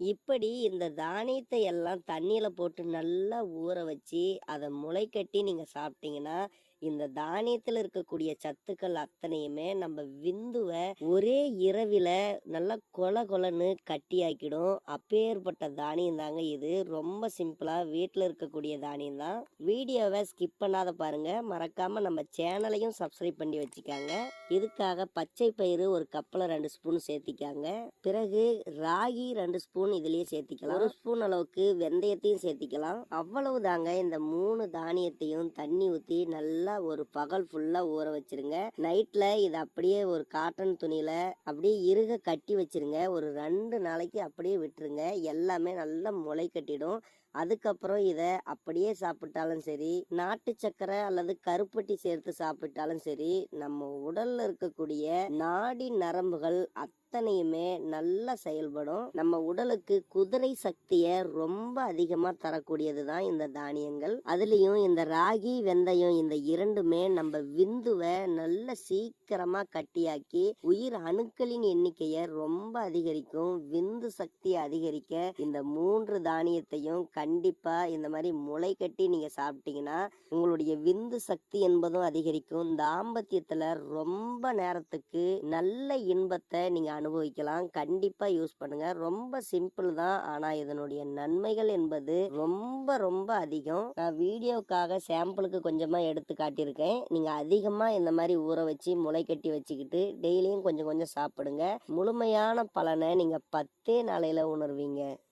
இப்படி இந்த தானியத்தை எல்லாம் தண்ணியில் போட்டு நல்லா ஊற வச்சு அதை முளைக்கட்டி நீங்கள் சாப்பிட்டீங்கன்னா இந்த தானியத்தில் இருக்கக்கூடிய சத்துக்கள் அத்தனையுமே நம்ம விந்துவை ஒரே இரவில் நல்லா கொல கொலன்னு கட்டியாக்கிடும். அப்பேற்பட்ட தானியம் தாங்க இது. ரொம்ப சிம்பிளாக வீட்டில் இருக்கக்கூடிய தானியம் தான் வீடியோவை ஸ்கிப் பண்ணாத பாருங்க. மறக்காமல் நம்ம சேனலையும் சப்ஸ்கிரைப் பண்ணி வச்சுக்காங்க. இதுக்காக பச்சை பயிறு ஒரு கப்பில் ரெண்டு ஸ்பூன் சேர்த்திக்காங்க. பிறகு ராகி ரெண்டு ஸ்பூன் இதுலேயே சேர்த்திக்கலாம். ஒரு ஸ்பூன் அளவுக்கு வெந்தயத்தையும் சேர்த்திக்கலாம். அவ்வளவு தாங்க இந்த மூணு தானியத்தையும் தண்ணி ஊற்றி நல்லா ஒரு பகல் ஃபுல்லா ஊற வச்சிருங்க. நைட்ல இதை அப்படியே ஒரு காட்டன் துணியில அப்படியே இருக கட்டி வச்சிருங்க. ஒரு ரெண்டு நாளைக்கு அப்படியே விட்டுருங்க. எல்லாமே நல்லா முளை கட்டிடும். அதுக்கப்புறம் இதை அப்படியே சாப்பிட்டாலும் சரி நாட்டு சக்கரை அல்லது கருப்பட்டி சேர்த்து சாப்பிட்டாலும் சரி நம்ம உடல்ல இருக்கக்கூடிய நாடி நரம்புகள் அத்தனையுமே நல்லா செயல்படும். நம்ம உடலுக்கு குதிரை சக்தியை ரொம்ப அதிகமா தரக்கூடியது தான் இந்த தானியங்கள். அதுலயும் இந்த ராகி வெந்தயம் இந்த இரண்டுமே நம்ம விந்துவை நல்ல சீக்கிரமா கட்டியாக்கி உயிர் அணுக்களின் எண்ணிக்கையை ரொம்ப அதிகரிக்கும். விந்து சக்தியை அதிகரிக்க இந்த மூன்று தானியத்தையும் கண்டிப்பாக இந்த மாதிரி முளை கட்டி நீங்கள் சாப்பிட்டீங்கன்னா உங்களுடைய விந்து சக்தி என்பதும் அதிகரிக்கும். தாம்பத்தியத்தில் ரொம்ப நேரத்துக்கு நல்ல இன்பத்தை நீங்கள் அனுபவிக்கலாம். கண்டிப்பாக யூஸ் பண்ணுங்கள் ரொம்ப சிம்பிள் தான். ஆனால் இதனுடைய நன்மைகள் என்பது ரொம்ப ரொம்ப அதிகம். நான் வீடியோக்காக சாம்பிளுக்கு கொஞ்சமாக எடுத்து காட்டியிருக்கேன். நீங்கள் அதிகமாக இந்த மாதிரி ஊற வச்சு முளை கட்டி வச்சுக்கிட்டு டெய்லியும் கொஞ்சம் கொஞ்சம் சாப்பிடுங்க. முழுமையான பலனை நீங்கள் பத்தே நாளையில் உணர்வீங்க.